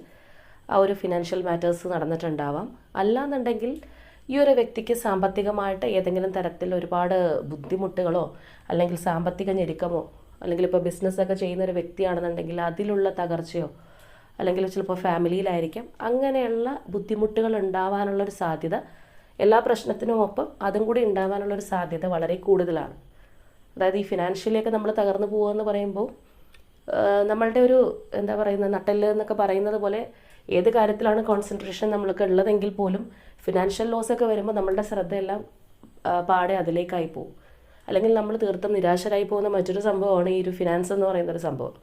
ആ ഒരു ഫിനാൻഷ്യൽ മാറ്റേഴ്സ് നടന്നിട്ടുണ്ടാവാം. അല്ലാന്നുണ്ടെങ്കിൽ ഈ ഒരു വ്യക്തിക്ക് സാമ്പത്തികമായിട്ട് ഏതെങ്കിലും തരത്തിൽ ഒരുപാട് ബുദ്ധിമുട്ടുകളോ അല്ലെങ്കിൽ സാമ്പത്തിക ഞെരുക്കമോ അല്ലെങ്കിൽ ഇപ്പോൾ ബിസിനസ്സൊക്കെ ചെയ്യുന്ന ഒരു വ്യക്തിയാണെന്നുണ്ടെങ്കിൽ അതിലുള്ള തകർച്ചയോ അല്ലെങ്കിൽ ചിലപ്പോൾ ഫാമിലിയിലായിരിക്കാം അങ്ങനെയുള്ള ബുദ്ധിമുട്ടുകൾ ഉണ്ടാവാനുള്ളൊരു സാധ്യത എല്ലാ പ്രശ്നത്തിനും ഒപ്പം അതും കൂടി ഉണ്ടാവാനുള്ളൊരു സാധ്യത വളരെ കൂടുതലാണ്. അതായത് ഈ ഫിനാൻഷ്യലിയൊക്കെ നമ്മൾ തകർന്നു പോകുമെന്ന് പറയുമ്പോൾ നമ്മളുടെ ഒരു എന്താ പറയുന്നത് നട്ടൽ എന്നൊക്കെ പറയുന്നത് പോലെ ഏത് കാര്യത്തിലാണ് കോൺസെൻട്രേഷൻ നമ്മൾക്ക് ഉള്ളതെങ്കിൽ പോലും ഫിനാൻഷ്യൽ ലോസ് ഒക്കെ വരുമ്പോൾ നമ്മളുടെ ശ്രദ്ധയെല്ലാം പാടെ അതിലേക്കായി പോകും. അല്ലെങ്കിൽ നമ്മൾ തീർത്തും നിരാശരായി പോകുന്ന മറ്റൊരു സംഭവമാണ് ഈ ഒരു ഫിനാൻസ് എന്ന് പറയുന്ന ഒരു സംഭവം.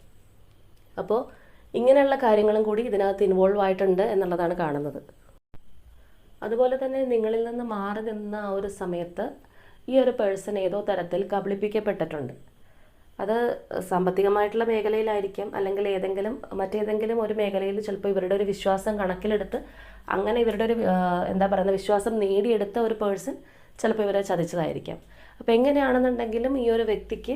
അപ്പോൾ ഇങ്ങനെയുള്ള കാര്യങ്ങളും കൂടി ഇതിനകത്ത് ഇൻവോൾവ് ആയിട്ടുണ്ട് എന്നുള്ളതാണ് കാണുന്നത്. അതുപോലെ തന്നെ നിങ്ങളിൽ നിന്ന് മാറി നിന്ന ആ ഒരു സമയത്ത് ഈ ഒരു പേഴ്സൺ ഏതോ തരത്തിൽ കബളിപ്പിക്കപ്പെട്ടിട്ടുണ്ട്. അത് സാമ്പത്തികമായിട്ടുള്ള മേഖലയിലായിരിക്കാം അല്ലെങ്കിൽ ഏതെങ്കിലും മറ്റേതെങ്കിലും ഒരു മേഖലയിൽ ചിലപ്പോൾ ഇവരുടെ ഒരു വിശ്വാസം കണക്കിലെടുത്ത് അങ്ങനെ ഇവരുടെ ഒരു എന്താ പറയുക വിശ്വാസം നേടിയെടുത്ത ഒരു പേഴ്സൺ ചിലപ്പോൾ ഇവരെ ചതിച്ചതായിരിക്കാം. അപ്പോൾ എങ്ങനെയാണെന്നുണ്ടെങ്കിലും ഈ ഒരു വ്യക്തിക്ക്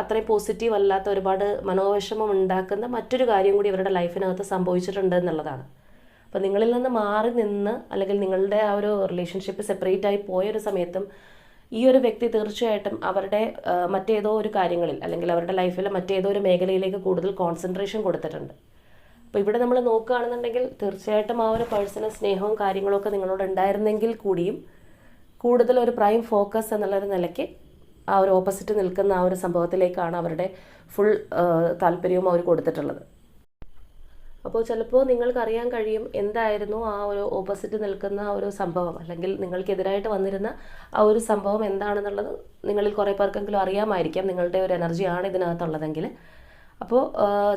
അത്രയും പോസിറ്റീവ് അല്ലാത്ത ഒരുപാട് മനോവിഷമം ഉണ്ടാക്കുന്ന മറ്റൊരു കാര്യം കൂടി ഇവരുടെ ലൈഫിനകത്ത് സംഭവിച്ചിട്ടുണ്ട് എന്നുള്ളതാണ്. അപ്പോൾ നിങ്ങളിൽ നിന്ന് മാറി നിന്ന് അല്ലെങ്കിൽ നിങ്ങളുടെ ആ ഒരു റിലേഷൻഷിപ്പ് സെപ്പറേറ്റ് ആയി പോയ ഒരു സമയത്തും ഈ ഒരു വ്യക്തി തീർച്ചയായിട്ടും അവരുടെ മറ്റേതോ ഒരു കാര്യങ്ങളിൽ അല്ലെങ്കിൽ അവരുടെ ലൈഫിലെ മറ്റേതോ ഒരു മേഖലയിലേക്ക് കൂടുതൽ കോൺസെൻട്രേഷൻ കൊടുത്തിട്ടുണ്ട്. അപ്പോൾ ഇവിടെ നമ്മൾ നോക്കുകയാണെന്നുണ്ടെങ്കിൽ തീർച്ചയായിട്ടും ആ ഒരു പേഴ്സണൽ സ്നേഹവും കാര്യങ്ങളൊക്കെ നിങ്ങളോട് ഉണ്ടായിരുന്നെങ്കിൽ കൂടിയും കൂടുതൽ ഒരു പ്രൈം ഫോക്കസ് എന്നുള്ളൊരു നിലയ്ക്ക് ആ ഒരു ഓപ്പോസിറ്റ് നിൽക്കുന്ന ആ ഒരു സംഭവത്തിലേക്കാണ് അവരുടെ ഫുൾ താല്പര്യവും അവർ കൊടുത്തിട്ടുള്ളത്. അപ്പോൾ ചിലപ്പോൾ നിങ്ങൾക്കറിയാൻ കഴിയും എന്തായിരുന്നു ആ ഒരു ഓപ്പോസിറ്റ് നിൽക്കുന്ന ആ ഒരു സംഭവം. അല്ലെങ്കിൽ നിങ്ങൾക്കെതിരായിട്ട് വന്നിരുന്ന ആ ഒരു സംഭവം എന്താണെന്നുള്ളത് നിങ്ങളിൽ കുറേ പേർക്കെങ്കിലും അറിയാമായിരിക്കാം. നിങ്ങളുടെ ഒരു എനർജിയാണ് ഇതിനകത്തുള്ളതെങ്കിൽ. അപ്പോൾ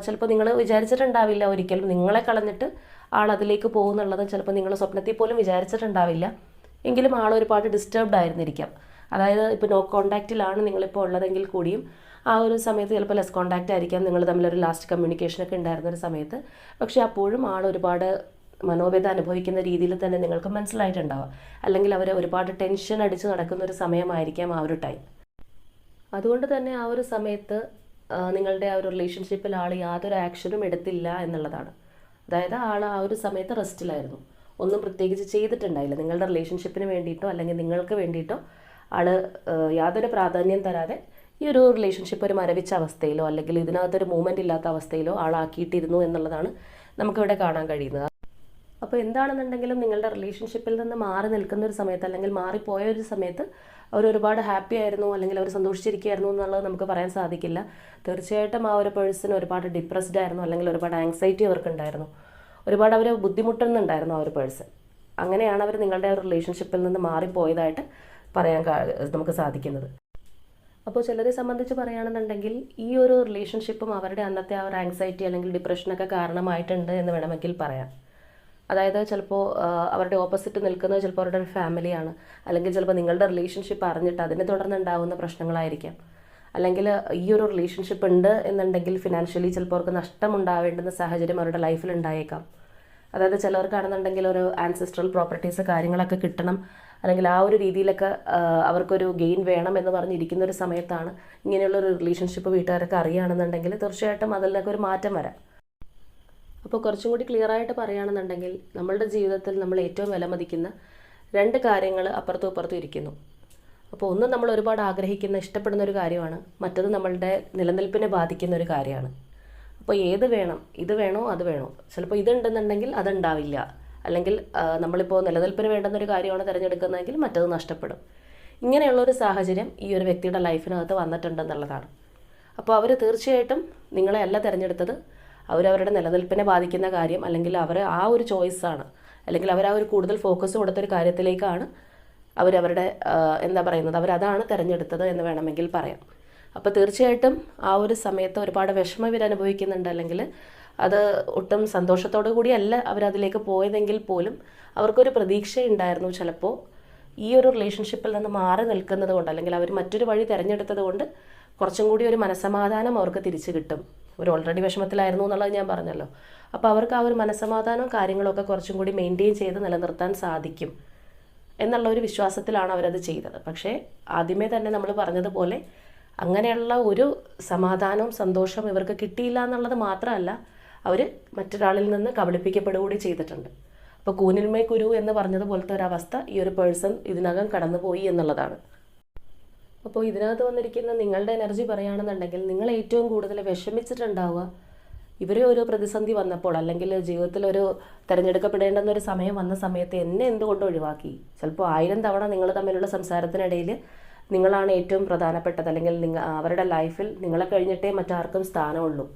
ചിലപ്പോൾ നിങ്ങൾ വിചാരിച്ചിട്ടുണ്ടാവില്ല ഒരിക്കലും. നിങ്ങളെ കളഞ്ഞിട്ട് ആൾ അതിലേക്ക് പോകുന്നുള്ളത് ചിലപ്പോൾ നിങ്ങൾ സ്വപ്നത്തിൽ പോലും വിചാരിച്ചിട്ടുണ്ടാവില്ല. എങ്കിലും ആൾ ഒരുപാട് ഡിസ്റ്റർബ്ഡ് ആയിരുന്നിരിക്കാം. അതായത് ഇപ്പോൾ നോ കോണ്ടാക്റ്റിലാണ് നിങ്ങളിപ്പോൾ ഉള്ളതെങ്കിൽ കൂടിയും ആ ഒരു സമയത്ത് ചിലപ്പോൾ ലെസ് കോണ്ടാക്റ്റ് ആയിരിക്കാം. നിങ്ങൾ തമ്മിലൊരു ലാസ്റ്റ് കമ്മ്യൂണിക്കേഷനൊക്കെ ഉണ്ടായിരുന്ന ഒരു സമയത്ത്. പക്ഷേ അപ്പോഴും ആൾ ഒരുപാട് മനോവേദ അനുഭവിക്കുന്ന രീതിയിൽ തന്നെ നിങ്ങൾക്ക് മനസ്സിലായിട്ടുണ്ടാവുക അല്ലെങ്കിൽ അവർ ഒരുപാട് ടെൻഷൻ അടിച്ച് നടക്കുന്ന ഒരു സമയമായിരിക്കാം ആ ഒരു ടൈം അതുകൊണ്ട് തന്നെ ആ ഒരു സമയത്ത് നിങ്ങളുടെ ആ ഒരു റിലേഷൻഷിപ്പിൽ ആൾ യാതൊരു ആക്ഷനും എടുത്തില്ല എന്നുള്ളതാണ്. അതായത് ആൾ ആ ഒരു സമയത്ത് റെസ്റ്റിലായിരുന്നു ഒന്നും പ്രത്യേകിച്ച് ചെയ്തിട്ടുണ്ടായില്ല. നിങ്ങളുടെ റിലേഷൻഷിപ്പിന് വേണ്ടിയിട്ടോ അല്ലെങ്കിൽ നിങ്ങൾക്ക് വേണ്ടിയിട്ടോ ആൾ യാതൊരു പ്രാധാന്യം തരാതെ ഈ ഒരു റിലേഷൻഷിപ്പ് ഒരു മരവിച്ച അവസ്ഥയിലോ അല്ലെങ്കിൽ ഇതിനകത്തൊരു മൂവ്മെന്റ് ഇല്ലാത്ത അവസ്ഥയിലോ ആളാക്കിയിട്ടിരുന്നു എന്നുള്ളതാണ് നമുക്കിവിടെ കാണാൻ കഴിയുന്നത്. അപ്പോൾ എന്താണെന്നുണ്ടെങ്കിലും നിങ്ങളുടെ റിലേഷൻഷിപ്പിൽ നിന്ന് മാറി നിൽക്കുന്ന ഒരു സമയത്ത് അല്ലെങ്കിൽ മാറിപ്പോയ ഒരു സമയത്ത് അവർ ഒരുപാട് ഹാപ്പി ആയിരുന്നു അല്ലെങ്കിൽ അവർ സന്തോഷിച്ചിരിക്കുകയായിരുന്നു എന്നുള്ളത് നമുക്ക് പറയാൻ സാധിക്കില്ല. തീർച്ചയായിട്ടും ആ ഒരു പേഴ്സൺ ഒരുപാട് ഡിപ്രസ്ഡ് ആയിരുന്നു അല്ലെങ്കിൽ ഒരുപാട് ആങ്സൈറ്റി അവർക്കുണ്ടായിരുന്നു. ഒരുപാട് അവർ ബുദ്ധിമുട്ടുന്നുണ്ടായിരുന്നു ആ ഒരു പേഴ്സൺ അങ്ങനെയാണ് അവർ നിങ്ങളുടെ റിലേഷൻഷിപ്പിൽ നിന്ന് മാറിപ്പോയതായിട്ട് പറയാൻ നമുക്ക് സാധിക്കുന്നത്. അപ്പോൾ ചിലരെ സംബന്ധിച്ച് പറയുകയാണെന്നുണ്ടെങ്കിൽ ഈ ഒരു റിലേഷൻഷിപ്പും അവരുടെ അന്നത്തെ ആ ഒരു ആങ്സൈറ്റി അല്ലെങ്കിൽ ഡിപ്രഷനൊക്കെ കാരണമായിട്ടുണ്ട് എന്ന് വേണമെങ്കിൽ പറയാം. അതായത് ചിലപ്പോൾ അവരുടെ ഓപ്പോസിറ്റ് നിൽക്കുന്നത് ചിലപ്പോൾ അവരുടെ ഒരു ഫാമിലിയാണ് അല്ലെങ്കിൽ ചിലപ്പോൾ നിങ്ങളുടെ റിലേഷൻഷിപ്പ് അറിഞ്ഞിട്ട് അതിനെ തുടർന്നുണ്ടാവുന്ന പ്രശ്നങ്ങളായിരിക്കാം. അല്ലെങ്കിൽ ഈ ഒരു റിലേഷൻഷിപ്പ് ഉണ്ട് എന്നുണ്ടെങ്കിൽ ഫിനാൻഷ്യലി ചിലപ്പോൾ അവർക്ക് നഷ്ടമുണ്ടാവേണ്ടുന്ന സാഹചര്യം അവരുടെ ലൈഫിൽ ഉണ്ടായേക്കാം. അതായത് ചിലവർക്കാണെന്നുണ്ടെങ്കിൽ ഒരു ആൻസിസ്ട്രൽ പ്രോപ്പർട്ടീസ് കാര്യങ്ങളൊക്കെ കിട്ടണം. അല്ലെങ്കിൽ ആ ഒരു രീതിയിലൊക്കെ അവർക്കൊരു ഗെയിൻ വേണം എന്ന് പറഞ്ഞിരിക്കുന്ന ഒരു സമയത്താണ് ഇങ്ങനെയുള്ള ഒരു റിലേഷൻഷിപ്പ് വീട്ടുകാരൊക്കെ അറിയുകയാണെന്നുണ്ടെങ്കിൽ തീർച്ചയായിട്ടും അതിലൊക്കെ ഒരു മാറ്റം വരാം. അപ്പോൾ കുറച്ചും കൂടി ക്ലിയർ ആയിട്ട് പറയുകയാണെന്നുണ്ടെങ്കിൽ നമ്മളുടെ ജീവിതത്തിൽ നമ്മൾ ഏറ്റവും വിലമതിക്കുന്ന രണ്ട് കാര്യങ്ങൾ അപ്പുറത്തും ഇപ്പുറത്തും ഇരിക്കുന്നു. അപ്പോൾ ഒന്ന് നമ്മൾ ഒരുപാട് ആഗ്രഹിക്കുന്ന ഇഷ്ടപ്പെടുന്ന ഒരു കാര്യമാണ്. മറ്റത് നമ്മളുടെ നിലനിൽപ്പിനെ ബാധിക്കുന്ന ഒരു കാര്യമാണ്. അപ്പോൾ ഏത് വേണം? ഇത് വേണോ? അത് വേണോ? ചിലപ്പോൾ ഇതുണ്ടെന്നുണ്ടെങ്കിൽ അതുണ്ടാവില്ല. അല്ലെങ്കിൽ നമ്മളിപ്പോൾ നിലനിൽപ്പിന് വേണ്ടുന്ന ഒരു കാര്യമാണ് തിരഞ്ഞെടുക്കുന്നതെങ്കിൽ മറ്റത് നഷ്ടപ്പെടും. ഇങ്ങനെയുള്ള ഒരു സാഹചര്യം ഈ ഒരു വ്യക്തിയുടെ ലൈഫിനകത്ത് വന്നിട്ടുണ്ടെന്നുള്ളതാണ്. അപ്പോൾ അവർ തീർച്ചയായിട്ടും നിങ്ങളെ അല്ല തിരഞ്ഞെടുത്തത്. അവരവരുടെ നിലനിൽപ്പിനെ ബാധിക്കുന്ന കാര്യം അല്ലെങ്കിൽ അവർ ആ ഒരു ചോയ്സാണ് അല്ലെങ്കിൽ അവർ ആ ഒരു കൂടുതൽ ഫോക്കസ് കൊടുത്തൊരു കാര്യത്തിലേക്കാണ് അവരവരുടെ എന്താ പറയുന്നത് അവരതാണ് തിരഞ്ഞെടുത്തത് എന്ന് വേണമെങ്കിൽ പറയാം. അപ്പോൾ തീർച്ചയായിട്ടും ആ ഒരു സമയത്ത് ഒരുപാട് വിഷമം ഇവർ അനുഭവിക്കുന്നുണ്ട് അല്ലെങ്കിൽ അത് ഒട്ടും സന്തോഷത്തോടു കൂടിയല്ല അവരതിലേക്ക് പോയതെങ്കിൽ പോലും അവർക്കൊരു പ്രതീക്ഷ ഉണ്ടായിരുന്നു ചിലപ്പോൾ ഈ ഒരു റിലേഷൻഷിപ്പിൽ നിന്ന് മാറി നിൽക്കുന്നത് കൊണ്ട് അല്ലെങ്കിൽ അവർ മറ്റൊരു വഴി തിരഞ്ഞെടുത്തത് കൊണ്ട് കുറച്ചും കൂടി ഒരു മനസ്സമാധാനം അവർക്ക് തിരിച്ചു കിട്ടും. ഒരു ഓൾറെഡി വിഷമത്തിലായിരുന്നു എന്നുള്ളത് ഞാൻ പറഞ്ഞല്ലോ. അപ്പോൾ അവർക്ക് ആ ഒരു മനസ്സമാധാനവും കാര്യങ്ങളൊക്കെ കുറച്ചും കൂടി മെയിന്റെയിൻ ചെയ്ത് നിലനിർത്താൻ സാധിക്കും എന്നുള്ള ഒരു വിശ്വാസത്തിലാണ് അവരത് ചെയ്തത്. പക്ഷേ ആദ്യമേ തന്നെ നമ്മൾ പറഞ്ഞതുപോലെ അങ്ങനെയുള്ള ഒരു സമാധാനവും സന്തോഷവും ഇവർക്ക് കിട്ടിയില്ല എന്നുള്ളത് മാത്രമല്ല അവർ മറ്റൊരാളിൽ നിന്ന് കബളിപ്പിക്കപ്പെടുകൂടി ചെയ്തിട്ടുണ്ട്. അപ്പോൾ കൂനിന്മേ കുരു എന്ന് പറഞ്ഞതുപോലത്തെ ഒരവസ്ഥ ഈ ഒരു പേഴ്സൺ ഇതിനകം കടന്നുപോയി എന്നുള്ളതാണ്. അപ്പോൾ ഇതിനകത്ത് വന്നിരിക്കുന്ന നിങ്ങളുടെ എനർജി പറയുകയാണെന്നുണ്ടെങ്കിൽ നിങ്ങൾ ഏറ്റവും കൂടുതൽ വിഷമിച്ചിട്ടുണ്ടാവുക. ഇവരെ ഒരു പ്രതിസന്ധി വന്നപ്പോൾ അല്ലെങ്കിൽ ജീവിതത്തിൽ ഒരു തിരഞ്ഞെടുക്കപ്പെടേണ്ടുന്ന ഒരു സമയം വന്ന സമയത്ത് എന്നെ എന്തുകൊണ്ട് ഒഴിവാക്കി? ചിലപ്പോൾ ആയിരം തവണ നിങ്ങൾ തമ്മിലുള്ള സംസാരത്തിനിടയിൽ നിങ്ങളാണ് ഏറ്റവും പ്രധാനപ്പെട്ടത്. അല്ലെങ്കിൽ നിങ്ങൾ അവരുടെ ലൈഫിൽ നിങ്ങളെ കഴിഞ്ഞിട്ടേ മറ്റാർക്കും സ്ഥാനമുള്ളൂ.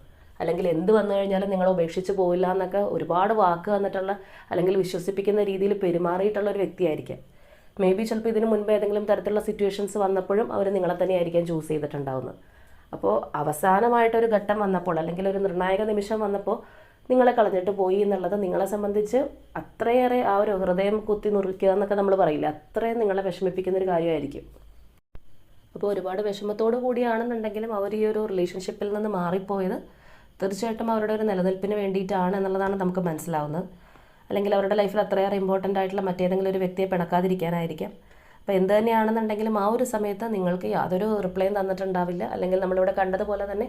അല്ലെങ്കിൽ എന്ത് വന്നു കഴിഞ്ഞാലും നിങ്ങൾ ഉപേക്ഷിച്ച് പോയില്ല എന്നൊക്കെ ഒരുപാട് വാക്ക് വന്നിട്ടുള്ള അല്ലെങ്കിൽ വിശ്വസിപ്പിക്കുന്ന രീതിയിൽ പെരുമാറിയിട്ടുള്ള ഒരു വ്യക്തിയായിരിക്കാം. മേ ബി ചിലപ്പോൾ ഇതിന് മുൻപ് ഏതെങ്കിലും തരത്തിലുള്ള സിറ്റുവേഷൻസ് വന്നപ്പോഴും അവർ നിങ്ങളെ തന്നെയായിരിക്കാം ചൂസ് ചെയ്തിട്ടുണ്ടാവുന്നത്. അപ്പോൾ അവസാനമായിട്ടൊരു ഘട്ടം വന്നപ്പോൾ അല്ലെങ്കിൽ ഒരു നിർണായക നിമിഷം വന്നപ്പോൾ നിങ്ങളെ കളഞ്ഞിട്ട് പോയി എന്നുള്ളത് നിങ്ങളെ സംബന്ധിച്ച് അത്രയേറെ ആ ഒരു ഹൃദയം കുത്തി നുറുക്കുക എന്നൊക്കെ നമ്മൾ പറയില്ല? അത്രയും നിങ്ങളെ വിഷമിപ്പിക്കുന്ന ഒരു കാര്യമായിരിക്കും. അപ്പോൾ ഒരുപാട് വിഷമത്തോടു കൂടിയാണെന്നുണ്ടെങ്കിലും അവർ ഈ ഒരു റിലേഷൻഷിപ്പിൽ നിന്ന് മാറിപ്പോയത് തീർച്ചയായിട്ടും അവരുടെ ഒരു നിലനിൽപ്പിന് വേണ്ടിയിട്ടാണ് എന്നുള്ളതാണ് നമുക്ക് മനസ്സിലാവുന്നത്. അല്ലെങ്കിൽ അവരുടെ ലൈഫിൽ അത്രയേറെ ഇമ്പോർട്ടന്റ് ആയിട്ടുള്ള മറ്റേതെങ്കിലും ഒരു വ്യക്തിയെ പിണക്കാതിരിക്കാനായിരിക്കാം. അപ്പോൾ എന്ത് തന്നെയാണെന്നുണ്ടെങ്കിലും ആ ഒരു സമയത്ത് നിങ്ങൾക്ക് യാതൊരു റിപ്ലൈയും തന്നിട്ടുണ്ടാവില്ല. അല്ലെങ്കിൽ നമ്മളിവിടെ കണ്ടതുപോലെ തന്നെ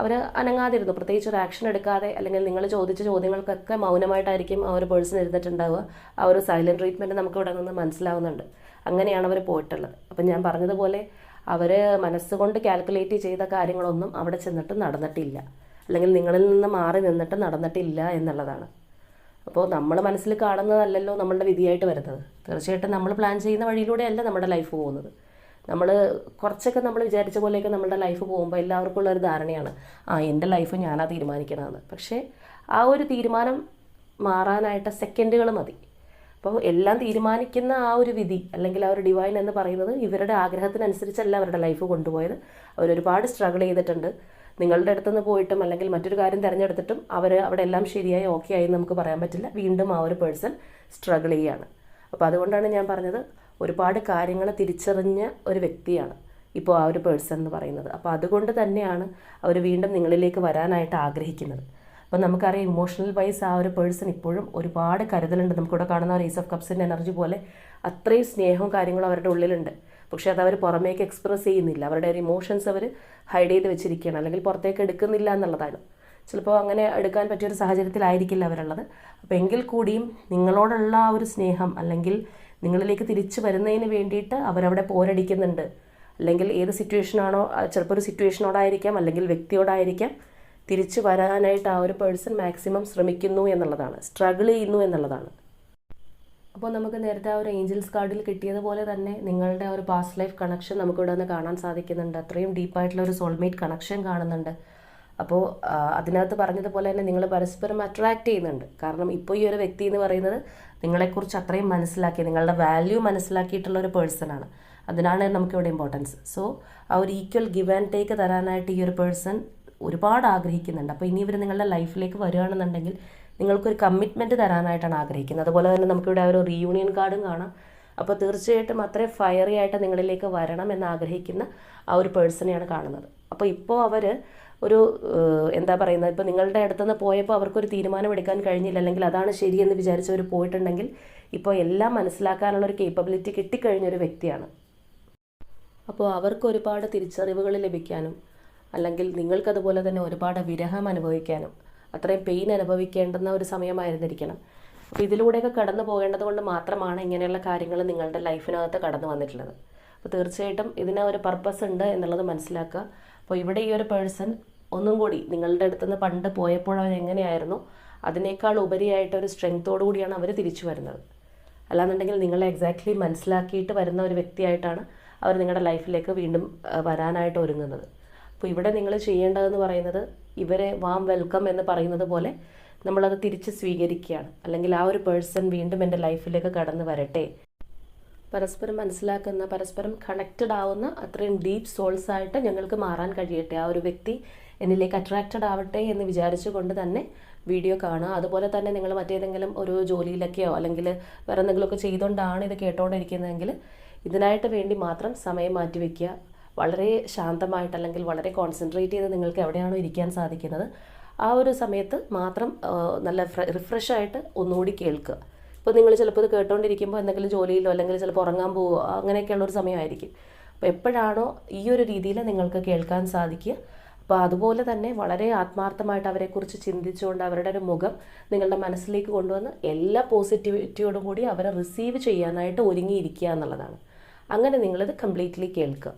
അവർ അനങ്ങാതിരുന്നു. പ്രത്യേകിച്ച് ഒരു ആക്ഷൻ എടുക്കാതെ അല്ലെങ്കിൽ നിങ്ങൾ ചോദിച്ച ചോദ്യങ്ങൾക്കൊക്കെ മൗനമായിട്ടായിരിക്കും ആ ഒരു പേഴ്സൺ ഇരുന്നിട്ടുണ്ടാവുക. ആ ഒരു സൈലന്റ് ട്രീറ്റ്മെന്റ് നമുക്ക് ഇവിടെ നിന്ന് മനസ്സിലാവുന്നുണ്ട്. അങ്ങനെയാണ് അവർ പോയിട്ടുള്ളത്. അപ്പം ഞാൻ പറഞ്ഞതുപോലെ അവർ മനസ്സുകൊണ്ട് കാൽക്കുലേറ്റ് ചെയ്ത കാര്യങ്ങളൊന്നും അവിടെ ചെന്നിട്ട് നടന്നിട്ടില്ല. അല്ലെങ്കിൽ നിങ്ങളിൽ നിന്ന് മാറി നിന്നിട്ട് നടന്നിട്ടില്ല എന്നുള്ളതാണ്. അപ്പോൾ നമ്മൾ മനസ്സിൽ കാണുന്നതല്ലല്ലോ നമ്മളുടെ വിധിയായിട്ട് വരുന്നത്. തീർച്ചയായിട്ടും നമ്മൾ പ്ലാൻ ചെയ്യുന്ന വഴിയിലൂടെയല്ല നമ്മുടെ ലൈഫ് പോകുന്നത്. നമ്മൾ കുറച്ചൊക്കെ നമ്മൾ വിചാരിച്ച പോലെയൊക്കെ നമ്മുടെ ലൈഫ് പോകുമ്പോൾ എല്ലാവർക്കും ഉള്ളൊരു ധാരണയാണ് ആ എന്റെ ലൈഫ് ഞാനാ തീരുമാനിക്കണമെന്ന് പക്ഷേ ആ ഒരു തീരുമാനം മാറാനായിട്ട് സെക്കൻഡുകൾ മതി. അപ്പോൾ എല്ലാം തീരുമാനിക്കുന്ന ആ ഒരു വിധി അല്ലെങ്കിൽ ആ ഒരു ഡിവൈൻ എന്ന് പറയുന്നത് ഇവരുടെ ആഗ്രഹത്തിനനുസരിച്ചല്ല അവരുടെ ലൈഫ് കൊണ്ടുപോയത്. അവരൊരുപാട് സ്ട്രഗിൾ ചെയ്തിട്ടുണ്ട്. നിങ്ങളുടെ അടുത്തുനിന്ന് പോയിട്ടും അല്ലെങ്കിൽ മറ്റൊരു കാര്യം തിരഞ്ഞെടുത്തിട്ടും അവർ അവിടെ എല്ലാം ശരിയായി ഓക്കെ ആയി നമുക്ക് പറയാൻ പറ്റില്ല. വീണ്ടും ആ ഒരു പേഴ്സൺ സ്ട്രഗിൾ ചെയ്യുകയാണ്. അപ്പോൾ അതുകൊണ്ടാണ് ഞാൻ പറഞ്ഞത് ഒരുപാട് കാര്യങ്ങൾ തിരിച്ചറിഞ്ഞ ഒരു വ്യക്തിയാണ് ഇപ്പോൾ ആ ഒരു പേഴ്സൺ എന്ന് പറയുന്നത്. അപ്പോൾ അതുകൊണ്ട് തന്നെയാണ് അവർ വീണ്ടും നിങ്ങളിലേക്ക് വരാനായിട്ട് ആഗ്രഹിക്കുന്നത്. അപ്പോൾ നമുക്കറിയാം ഇമോഷണൽ വൈസ് ആ ഒരു പേഴ്സൺ ഇപ്പോഴും ഒരുപാട് കരുതലുണ്ട്. നമുക്കിവിടെ കാണുന്ന ഒരു ഈസ് ഓഫ് കപ്സിന്റെ എനർജി പോലെ അത്രയും സ്നേഹവും കാര്യങ്ങളും അവരുടെ ഉള്ളിലുണ്ട്. പക്ഷേ അത് അവർ പുറമേക്ക് എക്സ്പ്രസ് ചെയ്യുന്നില്ല. അവരുടെ ഒരു ഇമോഷൻസ് അവർ ഹൈഡ് ചെയ്ത് വെച്ചിരിക്കുകയാണ്. അല്ലെങ്കിൽ പുറത്തേക്ക് എടുക്കുന്നില്ല എന്നുള്ളതാണ്. ചിലപ്പോൾ അങ്ങനെ എടുക്കാൻ പറ്റിയൊരു സാഹചര്യത്തിലായിരിക്കില്ല അവരുള്ളത്. അപ്പോൾ എങ്കിൽ കൂടിയും നിങ്ങളോടുള്ള ആ ഒരു സ്നേഹം അല്ലെങ്കിൽ നിങ്ങളിലേക്ക് തിരിച്ചു വരുന്നതിന് വേണ്ടിയിട്ട് അവരവിടെ പോരടിക്കുന്നുണ്ട്. അല്ലെങ്കിൽ ഏത് സിറ്റുവേഷനാണോ ചിലപ്പോൾ ഒരു സിറ്റുവേഷനോടായിരിക്കാം അല്ലെങ്കിൽ വ്യക്തിയോടായിരിക്കാം. തിരിച്ചു വരാനായിട്ട് ആ ഒരു പേഴ്സൺ മാക്സിമം ശ്രമിക്കുന്നു എന്നുള്ളതാണ്. സ്ട്രഗിൾ ചെയ്യുന്നു എന്നുള്ളതാണ്. അപ്പോൾ നമുക്ക് നേരത്തെ ആ ഒരു ഏഞ്ചൽസ് കാർഡിൽ കിട്ടിയതുപോലെ തന്നെ നിങ്ങളുടെ ആ ഒരു പാസ്റ്റ് ലൈഫ് കണക്ഷൻ നമുക്കിവിടെ നിന്ന് കാണാൻ സാധിക്കുന്നുണ്ട്. അത്രയും ഡീപ്പായിട്ടുള്ള ഒരു സോൾമേറ്റ് കണക്ഷൻ കാണുന്നുണ്ട്. അപ്പോൾ അതിനകത്ത് പറഞ്ഞതുപോലെ തന്നെ നിങ്ങൾ പരസ്പരം അട്രാക്റ്റ് ചെയ്യുന്നുണ്ട്. കാരണം ഇപ്പോൾ ഈ ഒരു വ്യക്തി എന്ന് പറയുന്നത് നിങ്ങളെക്കുറിച്ച് അത്രയും മനസ്സിലാക്കി നിങ്ങളുടെ വാല്യൂ മനസ്സിലാക്കിയിട്ടുള്ള ഒരു പേഴ്സണാണ് അതിനാണ് നമുക്കിവിടെ ഇമ്പോർട്ടൻസ് സോ ആ ഒരു ഈക്വൽ ഗിവ് ആൻഡ് ടേക്ക് തരാനായിട്ട് ഈ ഒരു പേഴ്സൺ ഒരുപാട് ആഗ്രഹിക്കുന്നുണ്ട്. അപ്പോൾ ഇനി ഇവർ നിങ്ങളുടെ ലൈഫിലേക്ക് വരികയാണെന്നുണ്ടെങ്കിൽ നിങ്ങൾക്കൊരു കമ്മിറ്റ്മെന്റ് തരാനായിട്ടാണ് ആഗ്രഹിക്കുന്നത്. അതുപോലെ തന്നെ നമുക്കിവിടെ ഒരു റീയൂണിയൻ കാർഡും കാണാം. അപ്പോൾ തീർച്ചയായിട്ടും അത്രയും ഫയറി ആയിട്ട് നിങ്ങളിലേക്ക് വരണം എന്ന് ആഗ്രഹിക്കുന്ന ആ ഒരു പേഴ്സണെയാണ് കാണുന്നത്. അപ്പോൾ ഇപ്പോൾ അവർ ഒരു എന്താ പറയുന്നത്? ഇപ്പോൾ നിങ്ങളുടെ അടുത്തുനിന്ന് പോയപ്പോൾ അവർക്കൊരു തീരുമാനം എടുക്കാൻ കഴിഞ്ഞില്ല. അല്ലെങ്കിൽ അതാണ് ശരിയെന്ന് വിചാരിച്ചവർ പോയിട്ടുണ്ടെങ്കിൽ ഇപ്പോൾ എല്ലാം മനസ്സിലാക്കാനുള്ള ഒരു കേപ്പബിലിറ്റി കിട്ടിക്കഴിഞ്ഞ ഒരു വ്യക്തിയാണ്. അപ്പോൾ അവർക്ക് ഒരുപാട് തിരിച്ചറിവുകൾ ലഭിക്കാനും അല്ലെങ്കിൽ നിങ്ങൾക്കതുപോലെ തന്നെ ഒരുപാട് വിരഹം അനുഭവിക്കാനും അത്രയും പെയിൻ അനുഭവിക്കേണ്ടുന്ന ഒരു സമയമായിരുന്നിരിക്കണം. അപ്പോൾ ഇതിലൂടെയൊക്കെ കടന്നു പോകേണ്ടത് കൊണ്ട് മാത്രമാണ് ഇങ്ങനെയുള്ള കാര്യങ്ങൾ നിങ്ങളുടെ ലൈഫിനകത്ത് കടന്നു വന്നിട്ടുള്ളത്. അപ്പോൾ തീർച്ചയായിട്ടും ഇതിന് ഒരു പർപ്പസ് ഉണ്ട് എന്നുള്ളത് മനസ്സിലാക്കുക. അപ്പോൾ ഇവിടെ ഈ ഒരു പേഴ്സൺ ഒന്നും കൂടി നിങ്ങളുടെ അടുത്തുനിന്ന് പണ്ട് പോയപ്പോൾ അവർ എങ്ങനെയായിരുന്നു? അതിനേക്കാൾ ഉപരിയായിട്ട് ഒരു സ്ട്രെങ്ത്തോടു കൂടിയാണ് അവർ തിരിച്ചു വരുന്നത്. അല്ലാന്നുണ്ടെങ്കിൽ നിങ്ങളെ എക്സാക്ട്ലി മനസ്സിലാക്കിയിട്ട് വരുന്ന ഒരു വ്യക്തിയായിട്ടാണ് അവർ നിങ്ങളുടെ ലൈഫിലേക്ക് വീണ്ടും വരാനായിട്ട് ഒരുങ്ങുന്നത്. അപ്പോൾ ഇവിടെ നിങ്ങൾ ചെയ്യേണ്ടതെന്ന് പറയുന്നത് ഇവരെ വാം വെൽക്കം എന്ന് പറയുന്നത് പോലെ നമ്മളത് തിരിച്ച് സ്വീകരിക്കുകയാണ്. അല്ലെങ്കിൽ ആ ഒരു പേഴ്സൺ വീണ്ടും എന്റെ ലൈഫിലേക്ക് കടന്നു വരട്ടെ. പരസ്പരം മനസ്സിലാക്കുന്ന പരസ്പരം കണക്റ്റഡ് ആവുന്ന അത്രയും ഡീപ്പ് സോൾസ് ആയിട്ട് ഞങ്ങൾക്ക് മാറാൻ കഴിയട്ടെ. ആ ഒരു വ്യക്തി എന്നിലേക്ക് അട്രാക്റ്റഡ് ആവട്ടെ എന്ന് വിചാരിച്ചുകൊണ്ട് തന്നെ വീഡിയോ കാണുക. അതുപോലെ തന്നെ നിങ്ങൾ മറ്റേതെങ്കിലും ഒരു ജോലിയിലൊക്കെയോ അല്ലെങ്കിൽ വേറെ എന്തെങ്കിലുമൊക്കെ ചെയ്തുകൊണ്ടാണ് ഇത് കേട്ടോണ്ടിരിക്കുന്നതെങ്കിൽ ഇതിനായിട്ട് വേണ്ടി മാത്രം സമയം മാറ്റി വയ്ക്കുക വളരെ ശാന്തമായിട്ട് അല്ലെങ്കിൽ വളരെ കോൺസെൻട്രേറ്റ് ചെയ്ത് നിങ്ങൾക്ക് എവിടെയാണോ ഇരിക്കാൻ സാധിക്കുന്നത് ആ ഒരു സമയത്ത് മാത്രം നല്ല റിഫ്രഷ് ആയിട്ട് ഒന്നുകൂടി കേൾക്കുക. ഇപ്പോൾ നിങ്ങൾ ചിലപ്പോൾ ഇത് കേട്ടോണ്ടിരിക്കുമ്പോൾ എന്തെങ്കിലും ജോലിയിലോ അല്ലെങ്കിൽ ചിലപ്പോൾ ഉറങ്ങാൻ പോവോ അങ്ങനെയൊക്കെയുള്ള ഒരു സമയമായിരിക്കും. അപ്പോൾ എപ്പോഴാണോ ഈ ഒരു രീതിയിൽ നിങ്ങൾക്ക് കേൾക്കാൻ സാധിക്കുക. അപ്പോൾ അതുപോലെ തന്നെ വളരെ ആത്മാർത്ഥമായിട്ട് അവരെക്കുറിച്ച് ചിന്തിച്ചുകൊണ്ട് അവരുടെ ഒരു മുഖം നിങ്ങളുടെ മനസ്സിലേക്ക് കൊണ്ടുവന്ന് എല്ലാ പോസിറ്റിവിറ്റിയോടും കൂടി അവരെ റിസീവ് ചെയ്യാനായിട്ട് ഒരുങ്ങിയിരിക്കുക എന്നുള്ളതാണ്. അങ്ങനെ നിങ്ങളിത് കംപ്ലീറ്റ്ലി കേൾക്കുക.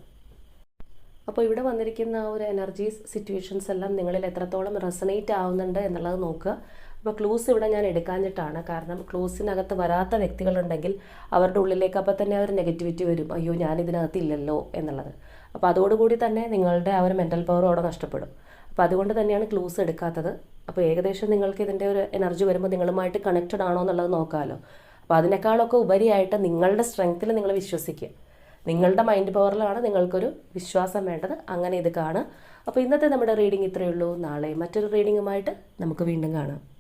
അപ്പോൾ ഇവിടെ വന്നിരിക്കുന്ന ആ ഒരു എനർജീസ് സിറ്റുവേഷൻസ് എല്ലാം നിങ്ങളിൽ എത്രത്തോളം റെസനേറ്റ് ആവുന്നുണ്ട് എന്നുള്ളത് നോക്കുക. അപ്പോൾ ക്ലൂസ് ഇവിടെ ഞാൻ എടുക്കാഞ്ഞിട്ടാണ്. കാരണം ക്ലൂസിനകത്ത് വരാത്ത വ്യക്തികളുണ്ടെങ്കിൽ അവരുടെ ഉള്ളിലേക്ക് അപ്പോൾ തന്നെ അവർ നെഗറ്റിവിറ്റി വരും. അയ്യോ ഞാൻ ഇതിനകത്ത് ഇല്ലല്ലോ എന്നുള്ളത്. അപ്പോൾ അതോടുകൂടി തന്നെ നിങ്ങളുടെ ആ ഒരു മെന്റൽ പവർ അവിടെ നഷ്ടപ്പെടും. അപ്പോൾ അതുകൊണ്ട് തന്നെയാണ് ക്ലൂസ് എടുക്കാത്തത്. അപ്പോൾ ഏകദേശം നിങ്ങൾക്ക് ഇതിന്റെ ഒരു എനർജി വരുമ്പോൾ നിങ്ങളുമായിട്ട് കണക്റ്റഡ് ആണോ എന്നുള്ളത് നോക്കാമല്ലോ. അപ്പോൾ അതിനേക്കാളൊക്കെ ഉപരിയായിട്ട് നിങ്ങളുടെ സ്ട്രെങ്ത്തിൽ നിങ്ങൾ വിശ്വസിക്കുക. നിങ്ങളുടെ മൈൻഡ് പവറിലാണ് നിങ്ങൾക്കൊരു വിശ്വാസം വേണ്ടത്. അങ്ങനെ ഇത് കാണുക. അപ്പോൾ ഇന്നത്തെ നമ്മുടെ റീഡിംഗ് ഇത്രയേ ഉള്ളൂ. നാളെ മറ്റൊരു റീഡിങ്ങുമായിട്ട് നമുക്ക് വീണ്ടും കാണാം.